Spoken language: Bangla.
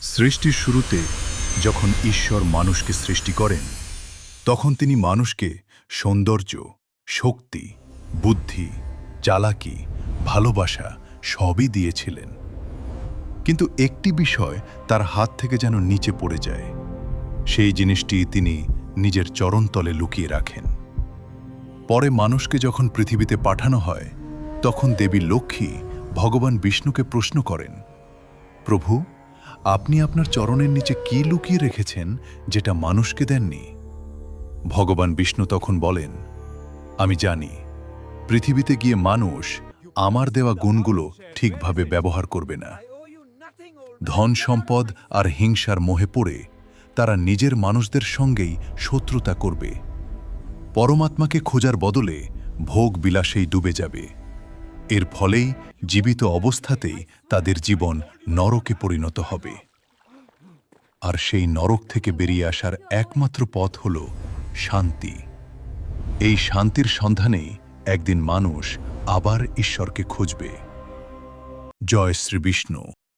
সৃষ্টির শুরুতে যখন ঈশ্বর মানুষকে সৃষ্টি করেন, তখন তিনি মানুষকে সৌন্দর্য, শক্তি, বুদ্ধি, চালাকি, ভালোবাসা সবই দিয়েছিলেন। কিন্তু একটি বিষয় তার হাত থেকে যেন নিচে পড়ে যায়, সেই জিনিসটি তিনি নিজের চরণতলে লুকিয়ে রাখেন। পরে মানুষকে যখন পৃথিবীতে পাঠানো হয়, তখন দেবী লক্ষ্মী ভগবান বিষ্ণুকে প্রশ্ন করেন, প্রভু আপনি আপনার চরণের নিচে কি লুকিয়ে রেখেছেন যেটা মানুষকে দেননি? ভগবান বিষ্ণু তখন বলেন, আমি জানি, পৃথিবীতে গিয়ে মানুষ আমার দেওয়া গুণগুলো ঠিকভাবে ব্যবহার করবে না। ধন সম্পদ আর হিংসার মোহে পড়ে তারা নিজের মানুষদের সঙ্গেই শত্রুতা করবে। পরমাত্মাকে খোঁজার বদলে ভোগ বিলাসেই ডুবে যাবে। এর ফলেই জীবিত অবস্থাতেই তাদের জীবন নরকে পরিণত হবে। আর সেই নরক থেকে বেরিয়ে আসার একমাত্র পথ হল শান্তি। এই শান্তির সন্ধানে একদিন মানুষ আবার ঈশ্বরকে খুঁজবে। জয় শ্রী বিষ্ণু।